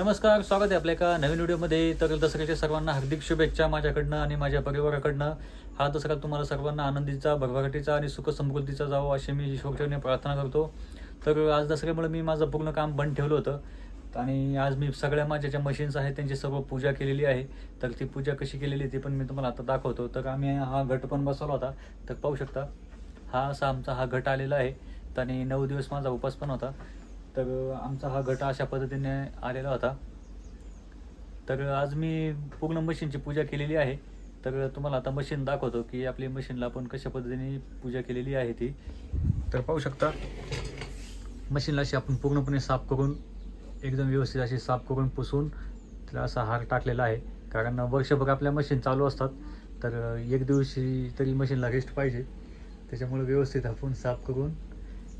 नमस्कार स्वागत आहे आपल्या एका नवीन व्हिडिओमध्ये. तर दसऱ्याच्या सर्वांना हार्दिक शुभेच्छा माझ्याकडनं आणि माझ्या परिवाराकडनं. हा दसरा तुम्हाला सर्वांना आनंदीचा भरभराटीचा आणि सुख समृद्धीचा जावं अशी मी ईश्वरचरणी प्रार्थना करतो. तर आज दसऱ्यामुळे मी माझं पूर्ण काम बंद ठेवलं होतं. आणि आज मी सगळ्या माझ्या ज्या मशीन्स आहेत त्यांची सर्व पूजा केलेली आहे. तर ती पूजा कशी केलेली ती पण मी तुम्हाला आता दाखवतो. तर आम्ही हा घट पण बसवला होता. तर पाहू शकता हा असा आमचा हा घट आलेला आहे. आणि नऊ दिवस माझा उपास पण होता. तर आमचा हा गट अशा पद्धतीने आलेला होता. तर आज मी पूर्ण मशीनची पूजा केलेली आहे. तर तुम्हाला आता मशीन दाखवतो की आपली मशीनला आपण कशा पद्धतीने पूजा केलेली आहे ती. तर पाहू शकता मशीनला अशी आपण पूर्णपणे साफ करून एकदम व्यवस्थित अशी साफ करून पुसून तिला असा हार टाकलेला आहे. कारण वर्षभर आपल्या मशीन चालू असतात. तर एक दिवशी तरी मशीनला रेस्ट पाहिजे. त्याच्यामुळे व्यवस्थित आपण साफ करून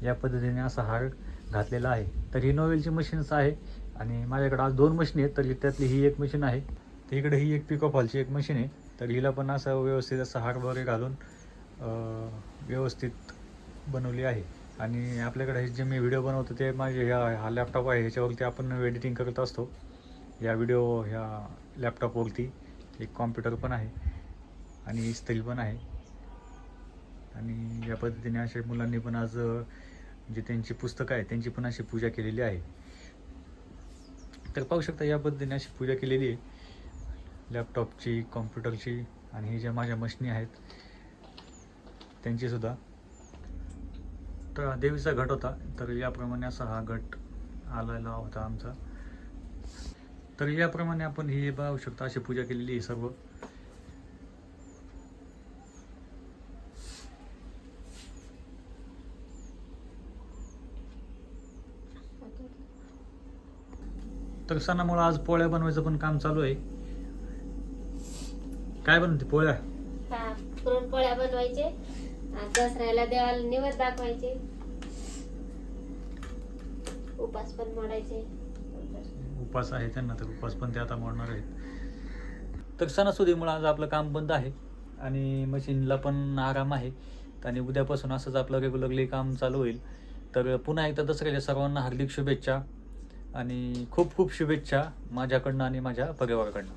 या पद्धतीने असा हार घातलेला आहे. तर ही नोवेलची मशीन्स आहे आणि माझ्याकडे आज दोन मशीन आहेत तर त्यातली ही एक मशीन आहे. तर इकडे ही एक पिकअप हॉलची एक मशीन आहे. तर हिला पण असं व्यवस्थित असं हार वगैरे घालून व्यवस्थित बनवली आहे. आणि आपल्याकडे हे जे मी व्हिडिओ बनवतो ते माझे ह्या हा लॅपटॉप आहे. ह्याच्यावरती आपण एडिटिंग करत असतो. या व्हिडिओ ह्या लॅपटॉपवरती एक कॉम्प्युटर पण आहे आणि इस्त्री पण आहे. आणि या पद्धतीने अशा मुलांनी पण आज जे त्यांची पुस्तकं आहेत त्यांची पण अशी पूजा केलेली आहे. तर पाहू शकता या पद्धतीने अशी पूजा केलेली आहे. लॅपटॉपची कॉम्प्युटरची आणि हे ज्या माझ्या मशिनी आहेत त्यांचीसुद्धा तर हा देवीचा घट होता तर याप्रमाणे असा हा घट आलेला होता आमचा. तर याप्रमाणे आपण ही पाहू शकता अशी पूजा केलेली आहे सर्व. तर सणामुळे आज पोळ्या बनवायचं पण काम चालू आहे. काय बनवते पोळ्या? हा पुरणपोळ्या बनवायचे. आणि दसऱ्याला देवाला दाखवायचे. उपास पण मोडायचे. उपास आहे त्यांना तर उपास पण ते आता मोडणार आहेत. तर सणासुदीमुळे आज आपलं काम बंद आहे आणि मशीनला पण आराम आहे. आणि उद्यापासून असंच आपलं रेग्युलरली काम चालू होईल. तर पुन्हा एकदा दसऱ्याच्या सर्वांना हार्दिक शुभेच्छा. आणि खूप खूप शुभेच्छा माझ्याकडनं आणि माझ्या परिवाराकडनं